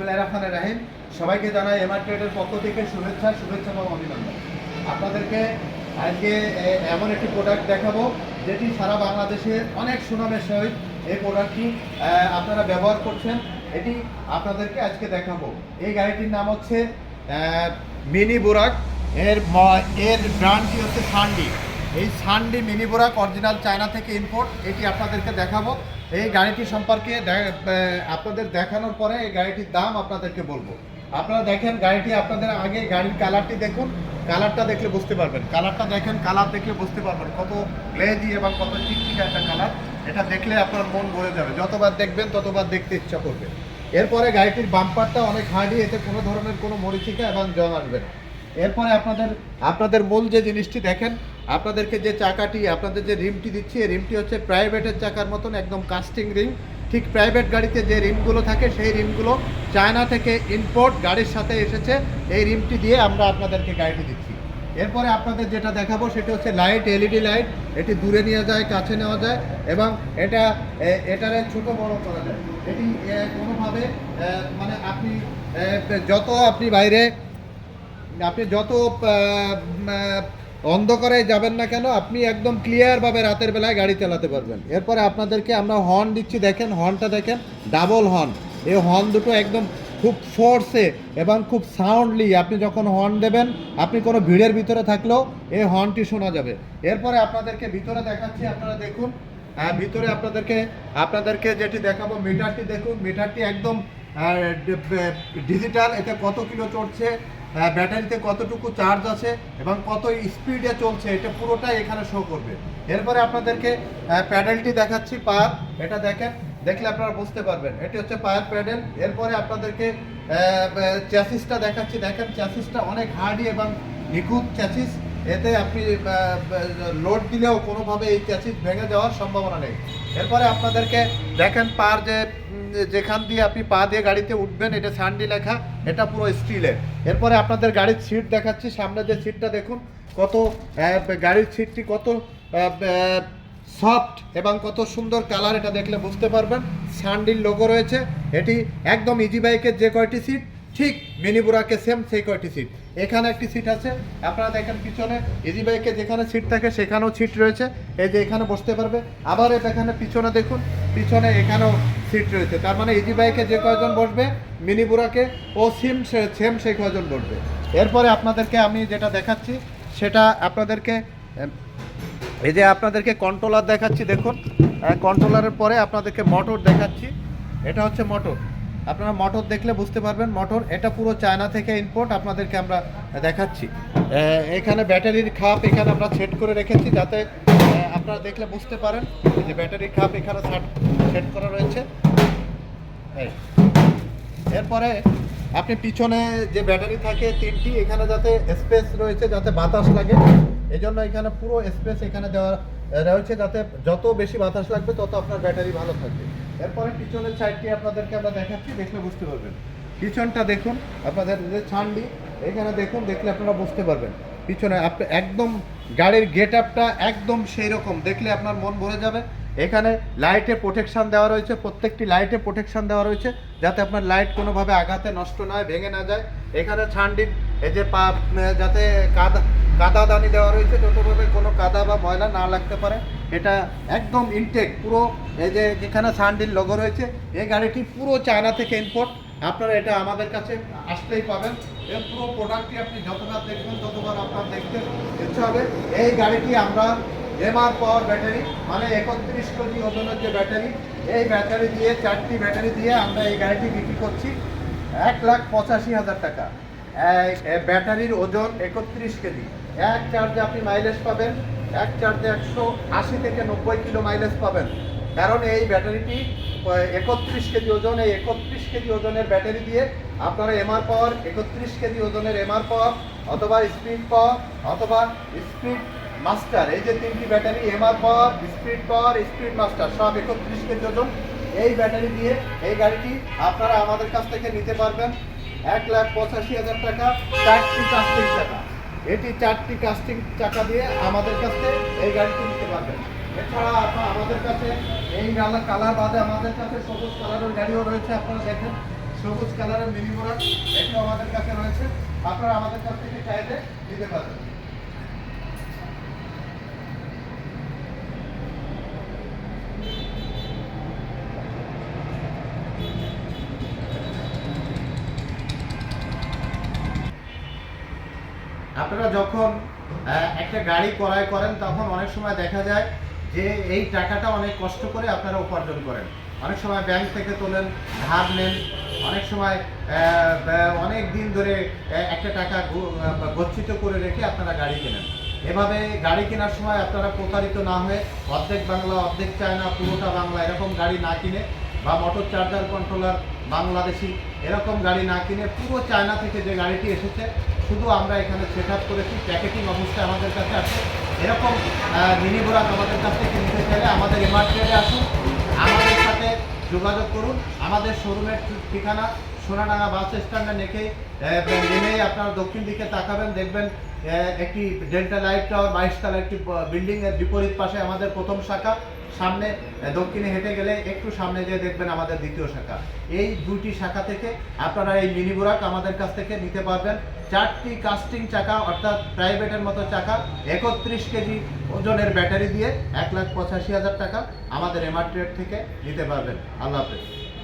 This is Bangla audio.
বিসমুল্লাহ সবাইকে জানাই এমআর ট্রেডের পক্ষ থেকে শুভেচ্ছা শুভেচ্ছা এবং অভিনন্দন। আপনাদেরকে আজকে এমন একটি প্রোডাক্ট দেখাবো, যেটি সারা বাংলাদেশে অনেক সুনামের সহিত এই প্রোডাক্টটি আপনারা ব্যবহার করছেন। এটি আপনাদেরকে আজকে দেখাবো। এই গাড়িটির নাম হচ্ছে মিনি বুরাক এর এর ব্র্যান্ডটি হচ্ছে সান্ডি এই সানডি মিনি বোরাক অরিজিনাল চায়না থেকে ইম্পোর্ট এটি আপনাদেরকে দেখাবো। এই গাড়িটি সম্পর্কে আপনাদের দেখানোর পরে এই গাড়িটির দাম আপনাদেরকে বলব। আপনারা দেখেন গাড়িটি আপনাদের আগে গাড়ির কালারটি দেখুন। কালারটা দেখলে বুঝতে পারবেন। কালারটা দেখেন, কালার দেখলে বুঝতে পারবেন। কত গ্লেজি এবং কত চিকচিকা একটা কালার। এটা দেখলে আপনার মন ভরে যাবে। যতবার দেখবেন, ততবার দেখতে ইচ্ছা করবে। এরপরে গাড়িটির বাম্পারটা অনেক হার্ডি এতে কোনো ধরনের কোনো মরিচিকা এবং জং আসবে না। এরপরে আপনাদের আপনাদের মূল যে জিনিসটি দেখেন আপনাদেরকে যে চাকাটি, আপনাদের যে রিমটি দিচ্ছি, এই রিমটি হচ্ছে প্রাইভেটের চাকার মতন, একদম কাস্টিং রিম। ঠিক প্রাইভেট গাড়িতে যে রিমগুলো থাকে, সেই রিমগুলো চায়না থেকে ইম্পোর্ট গাড়ির সাথে এসেছে। এই রিমটি দিয়ে আমরা আপনাদেরকে গাড়িটি দিচ্ছি। এরপরে আপনাদের যেটা দেখাবো, সেটা হচ্ছে লাইট এলইডি লাইট এটি দূরে নিয়ে যায়, কাছে নেওয়া যায় এবং এটা এটার ছোট বড় করা যায়। এটি কোনোভাবে মানে আপনি যত আপনি বাইরে, আপনি যত অন্ধকারে যাবেন না কেন? আপনি একদম ক্লিয়ারভাবে রাতের বেলায় গাড়ি চালাতে পারবেন। এরপরে আপনাদেরকে আমরা হর্ন দিচ্ছি, দেখেন হর্নটা দেখেন ডাবল হর্ন এই হর্ন দুটো একদম খুব ফোর্সে এবং খুব সাউন্ডলি আপনি যখন হর্ন দেবেন, আপনি কোনো ভিড়ের ভিতরে থাকলেও এই হর্নটি শোনা যাবে। এরপরে আপনাদেরকে ভিতরে দেখাচ্ছি, আপনারা দেখুন। ভিতরে আপনাদেরকে আপনাদেরকে যেটি দেখাবো মিটারটি দেখুন। মিটারটি একদম ডিজিটাল এতে কত কিলো চড়ছে? ব্যাটারিতে কতটুকু চার্জ আছে এবং কত স্পিডে চলছে, এটা পুরোটাই এখানে শো করবে। এরপরে আপনাদেরকে প্যাডেলটি দেখাচ্ছি, পার। এটা দেখেন, দেখলে আপনারা বুঝতে পারবেন। এটি হচ্ছে পায়ার প্যাডেল এরপরে আপনাদেরকে চ্যাসিসটা দেখাচ্ছি। দেখেন চ্যাসিসটা অনেক হার্ডি এবং নিখুঁত চ্যাসিস এতে আপনি লোড দিলেও কোনোভাবে এই চ্যাসিস ভেঙে যাওয়ার সম্ভাবনা নেই। এরপরে আপনাদেরকে দেখেন পার যে যেখান দিয়ে আপনি পা দিয়ে গাড়িতে উঠবেন, এটা সানডি লেখা, এটা পুরো স্টিলের। এরপরে আপনাদের গাড়ির সিট দেখাচ্ছি, সামনে যে সিটটা দেখুন, কত গাড়ির সিটটি কত সফট এবং কত সুন্দর কালার, এটা দেখলে বুঝতে পারবেন। সানডির লোগো রয়েছে, এটি একদম ইজি বাইকের যে কয়টি সিট, ঠিক মিনি বুরাকে সেম সেই কয়টি সিট। এখানে একটি সিট আছে। আপনারা দেখেন পিছনে ইজি বাইকে যেখানে সিট থাকে সেখানেও সিট রয়েছে। এই যে এখানে বসতে পারবে। আবার এখানে পিছনে দেখুন, পিছনে এখানেও সিট রয়েছে। তার মানে ইজি বাইকে যে কয়জন বসবে? মিনি বুরাকে ও সিম সেম সেই কয়জন বসবে? এরপরে আপনাদেরকে আমি যেটা দেখাচ্ছি, সেটা আপনাদেরকে এই যে আপনাদেরকে কন্ট্রোলার দেখাচ্ছি, দেখুন। কন্ট্রোলারের পরে আপনাদেরকে মোটর দেখাচ্ছি। এটা হচ্ছে মোটর আপনারা মটর দেখলে বুঝতে পারবেন, মটর এটা পুরো চায়না থেকে ইম্পোর্ট আপনাদেরকে আমরা দেখাচ্ছি। এখানে ব্যাটারির খাপ এখানে আমরা সেট করে রেখেছি যাতে আপনারা দেখলে বুঝতে পারেন যে ব্যাটারির খাপ এখানে সেট করা রয়েছে। এরপরে আপনি পিছনে যে ব্যাটারি থাকে তিনটি, এখানে যাতে স্পেস রয়েছে, যাতে বাতাস লাগে এই জন্য এখানে পুরো স্পেস এখানে দেওয়া রয়েছে যাতে যত বেশি বাতাস লাগবে তত আপনার ব্যাটারি ভালো থাকবে। এরপরে পিছনের সাইডটি আপনাদেরকে আমরা দেখাচ্ছি, দেখলে বুঝতে পারবেন। পিছনটা দেখুন, আপনাদের যে ছান্ডি এখানে দেখুন, দেখলে আপনারা বুঝতে পারবেন। পিছনে আপনি একদম গাড়ির গেট আপটা একদম সেই রকম দেখলে আপনার মন ভরে যাবে। এখানে লাইটে প্রোটেকশন দেওয়া রয়েছে, প্রত্যেকটি লাইটে প্রোটেকশন দেওয়া রয়েছে, যাতে আপনার লাইট কোনোভাবে আঘাতে নষ্ট না হয় ভেঙে না যায়। এখানে ছান্ডির এই যে পা যাতে কাদা কাদা দানি দেওয়া রয়েছে যতভাবে কোনো কাদা বা ময়লা না লাগতে পারে। এটা একদম ইনটেক পুরো এই যে যেখানে সানডির লোগো রয়েছে, এই গাড়িটি পুরো চায়না থেকে ইম্পোর্ট আপনারা এটা আমাদের কাছে আসতেই পাবেন। এর পুরো প্রোডাক্টটি আপনি যতবার দেখবেন, ততবার আপনার দেখতে ইচ্ছা হবে। এই গাড়িটি আমরা এমআর পাওয়ার ব্যাটারি মানে একত্রিশ কেজি ওজনের যে ব্যাটারি এই ব্যাটারি দিয়ে, চারটি ব্যাটারি দিয়ে আমরা এই গাড়িটি বিক্রি করছি। এক লাখ পঁচাশি হাজার টাকা। ব্যাটারির ওজন একত্রিশ কেজি। এক চার্জে আপনি মাইলেজ পাবেন, এক চার্জে একশো আশি থেকে নব্বই কিলো মাইলেজ পাবেন। কারণ এই ব্যাটারিটি একত্রিশ কেজি ওজন, এই একত্রিশ কেজি ওজনের ব্যাটারি দিয়ে আপনারা এমআর পাওয়ার একত্রিশ কেজি ওজনের এমআর পাওয়ার অথবা স্পিড পাওয়ার অথবা স্পিড মাস্টার এই যে তিনটি battery MR power speed power speed master সব একত্রিশ কেজি ওজন, এই ব্যাটারি দিয়ে এই গাড়িটি আপনারা আমাদের কাছ থেকে নিতে পারবেন। এক লাখ পঁচাশি হাজার টাকা, চারটি কাস্টিং টাকা। এটি চারটি কাস্টিং টাকা দিয়ে আমাদের কাছে এই গাড়িটি নিতে পারবেন। এছাড়া আমাদের কাছে এই কালার কালার বাদে আমাদের কাছে সবুজ কালারের গাড়িও রয়েছে, আপনারা দেখেন। সবুজ কালারের মিনি বোরাক এটিও আমাদের কাছে রয়েছে। আপনারা আমাদের কাছ থেকে চাইলে নিতে পারবেন। আপনারা যখন একটা গাড়ি ক্রয় করেন, তখন অনেক সময় দেখা যায় যে এই টাকাটা অনেক কষ্ট করে আপনারা উপার্জন করেন। অনেক সময় ব্যাংক থেকে তোলেন, ধার নেন, অনেক সময় অনেক দিন ধরে একটা টাকা গচ্ছিত করে রেখে আপনারা গাড়ি কেনেন। এভাবে গাড়ি কেনার সময় আপনারা প্রতারিত না হয়ে অর্ধেক বাংলা, অর্ধেক চায়না, পুরোটা বাংলা এরকম গাড়ি না কিনে বা মোটর চার্জার কন্ট্রোলার বাংলাদেশি এরকম গাড়ি না কিনে পুরো চায়না থেকে যে গাড়িটি এসেছে, শুধু আমরা এখানে সেট আপ করেছি প্যাকেটিং অবস্থায় আমাদের কাছে আছে। এরকম মিনি বোরাক আমাদের কাছ থেকে নিতে চাইলে আমাদের এমার্কেটে আসুন, আমাদের সাথে যোগাযোগ করুন। আমাদের শোরুমের ঠিকানা সোনাডাঙ্গা বাস স্ট্যান্ডে নেখে নেমেই আপনারা দক্ষিণ দিকে তাকাবেন, দেখবেন একটি ডেল্টা লাইট টাওয়ার বাইশ তলা একটি বিল্ডিংয়ের বিপরীত পাশে আমাদের প্রথম শাখা। সামনে দক্ষিণে হেঁটে গেলে একটু সামনে গিয়ে দেখবেন আমাদের দ্বিতীয় শাখা। এই দুটি শাখা থেকে আপনারা এই মিনি বোরাক আমাদের কাছ থেকে নিতে পারবেন। চারটি কাস্টিং চাকা, অর্থাৎ প্রাইভেটের মতো চাকা, একত্রিশ কেজি ওজনের ব্যাটারি দিয়ে এক লাখ পঁচাশি হাজার টাকা আমাদের এমআর ট্রেড থেকে নিতে পারবেন। আল্লাহ হাফেজ।